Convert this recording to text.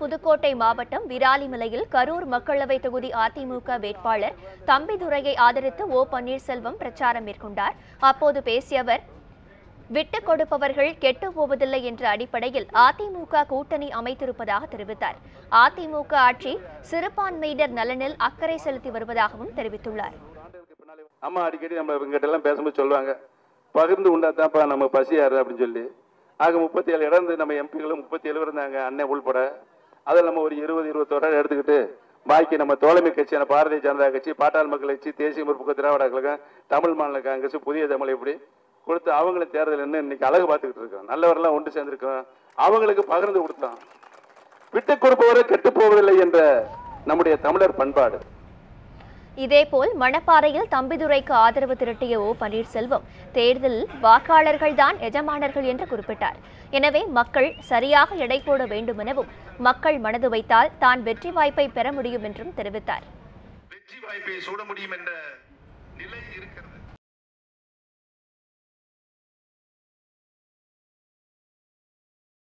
புதுக்கோட்டை மாவட்டம் விராலிமலையில் கரூர் மக்களவை தொகுதி அதிமுக வேட்பாளர் தம்பிதுரையை ஆதரித்து ஓ பன்னீர்செல்வம் பிரச்சாரம் மேற்கொண்டார். அப்போது பேசிய அவர் விட்டுக் கொடுப்பவர்கள் கெட்டு போவதில்லை என்ற அடிப்படையில் அதிமுக கூட்டணி அமைத்திருப்பதாக தெரிவித்தார். அதிமுக ஆட்சி சிறுபான்மையினர் நலனில் அக்கறை செலுத்தி வருவதாகவும் தெரிவித்துள்ளார். அம்மா அடிக்கடி நம்ம இவங்ககிட்ட எல்லாம் பேசும்போது சொல்லுவாங்க பகிர்ந்து உண்டாதான்ப்பா நம்ம பசியாரு அப்படின்னு சொல்லி. ஆக முப்பத்தி ஏழு இடம் நம்ம எம்பிகளும் முப்பத்தி ஏழு இருந்தாங்க அண்ணன் உள்பட. அதில் நம்ம ஒரு இருபது இருபத்தோரு எடுத்துக்கிட்டு பாக்கி நம்ம தோழமை கட்சியான பாரதிய ஜனதா கட்சி பாட்டாள் மக்கள் கட்சி தேசிய முற்போக்கு திராவிட கழகம் தமிழ் மாநில காங்கிரஸ் புதிய தமிழ் இப்படி கொடுத்து அவங்களும் தேர்தல் என்ன இன்னைக்கு அழகு பார்த்துக்கிட்டு இருக்கோம். நல்லவரெல்லாம் ஒன்று சேர்ந்திருக்கோம். அவங்களுக்கு பகிர்ந்து கொடுத்தோம். விட்டு கொடுப்பவரை கெட்டு போவதில்லை என்ற நம்முடைய தமிழர் பண்பாடு. இதேபோல் மணப்பாறையில் தம்பிதுரைக்கு ஆதரவு திரட்டிய ஓ. பன்னீர்செல்வம் தேர்தலில் வாக்காளர்கள்தான் எஜமானர்கள் என்று குறிப்பிட்டார். எனவே மக்கள் சரியாக எடை போட வேண்டும் எனவும் மக்கள் மனது வைத்தால் தான் வெற்றி வாய்ப்பை பெற முடியும் என்றும் தெரிவித்தார்.